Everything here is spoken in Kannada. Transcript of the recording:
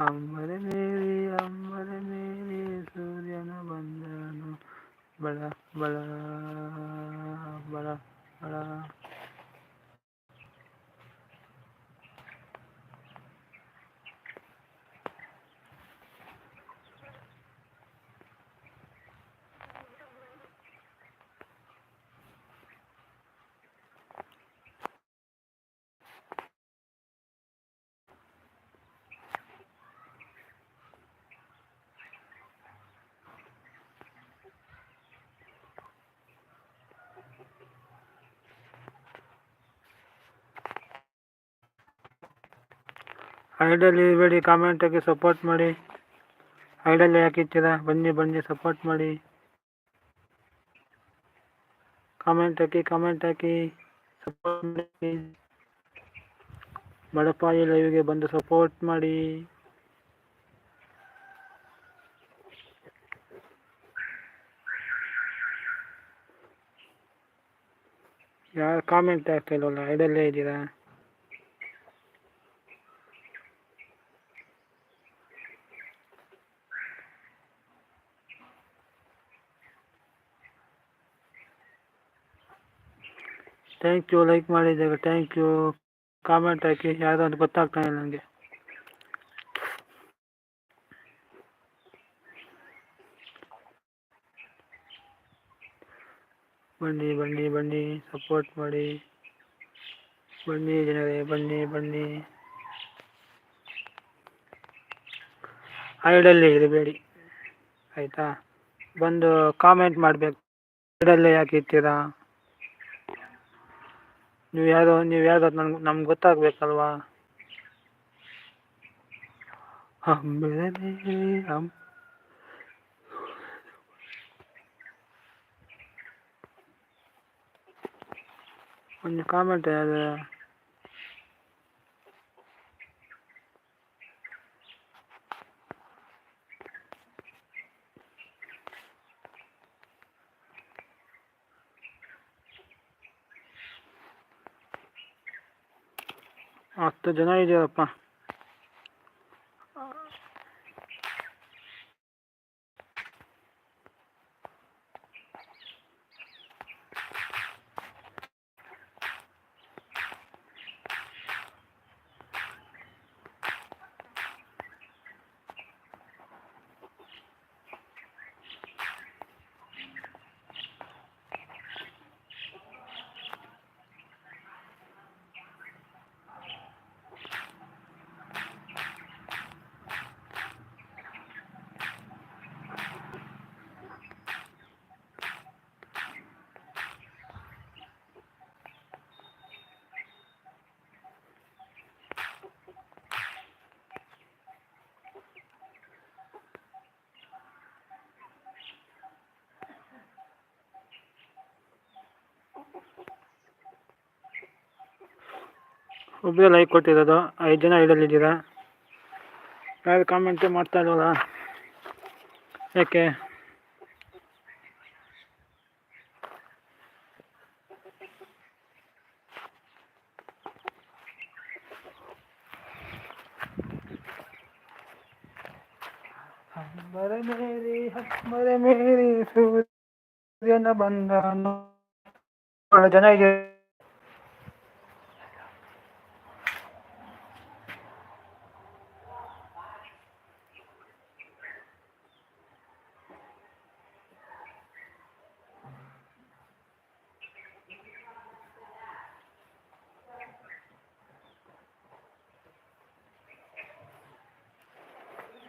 ಅಂಬರ ಮೇರಿ ಅಂಬರ ಮೇರಿ ಸೂರ್ಯನ ಬಂದನು ಬಳ ಬಳ ಬಳ ಬಳ ಐಡಲ್ಲಿ ಇರಬೇಡಿ ಕಾಮೆಂಟ್ ಹಾಕಿ ಸಪೋರ್ಟ್ ಮಾಡಿ. ಐಡಲ್ಲಿ ಯಾಕೆ ಇರ್ತೀರಾ ಬನ್ನಿ ಬನ್ನಿ ಸಪೋರ್ಟ್ ಮಾಡಿ. ಕಾಮೆಂಟ್ ಹಾಕಿ ಕಾಮೆಂಟ್ ಹಾಕಿ ಸಪೋರ್ಟ್ ಮಾಡಿ. ಬಡಪಾಯಿ ಲೈವ್ಗೆ ಬಂದು ಸಪೋರ್ಟ್ ಮಾಡಿ. ಯಾರು ಕಾಮೆಂಟ್ ಆಗ್ತಾ ಇಲ್ವಲ್ಲ? ಐಡಲ್ಲೇ ಇದ್ದೀರಾ? ಥ್ಯಾಂಕ್ ಯು ಲೈಕ್ ಮಾಡಿದಾಗ ಥ್ಯಾಂಕ್ ಯು ಕಾಮೆಂಟ್ ಹಾಕಿ. ಯಾವುದೋ ಒಂದು ಗೊತ್ತಾಗ್ತಾ ಇಲ್ಲ ನನಗೆ ಬನ್ನಿ ಬನ್ನಿ ಬನ್ನಿ. ಸಪೋರ್ಟ್ ಮಾಡಿ. ಬನ್ನಿ ಜನರೇ, ಬನ್ನಿ ಬನ್ನಿ. ಐಡಲ್ಲಿ ಇರಬೇಡಿ ಆಯಿತಾ? ಬಂದು ಕಾಮೆಂಟ್ ಮಾಡಬೇಕು. ಐಡಲ್ಲೇ ಯಾಕೆ ಇರ್ತೀರಾ? ನೀವು ಯಾರು ನೀವು ಯಾರು ನನ್ಗೆ ನಮ್ಗೆ ಗೊತ್ತಾಗಬೇಕಲ್ವಾ? ಅಂಬೆಲೆ ಅಂ ಒಂದು ಕಾಮೆಂಟ್ ಯಾರು ಹತ್ತು ಜನ ಇದೆಯಪ್ಪ ಒಬ್ಬರೇ ಲೈಕ್ ಕೊಟ್ಟಿರೋದು. ಐದು ಜನ ಐಡಲ್ಲಿದ್ದೀರಾ ಯಾರು ಕಾಮೆಂಟ್ ಮಾಡ್ತಾ ಇಲ್ವಲ್ಲ? ಯಾಕೆ? ಹಂಬರ ಮೇರಿ ಮರೆ ಮೇರಿ, ಸೂರ್ಯನ ಬಂದನು ಜನ ಇದೆ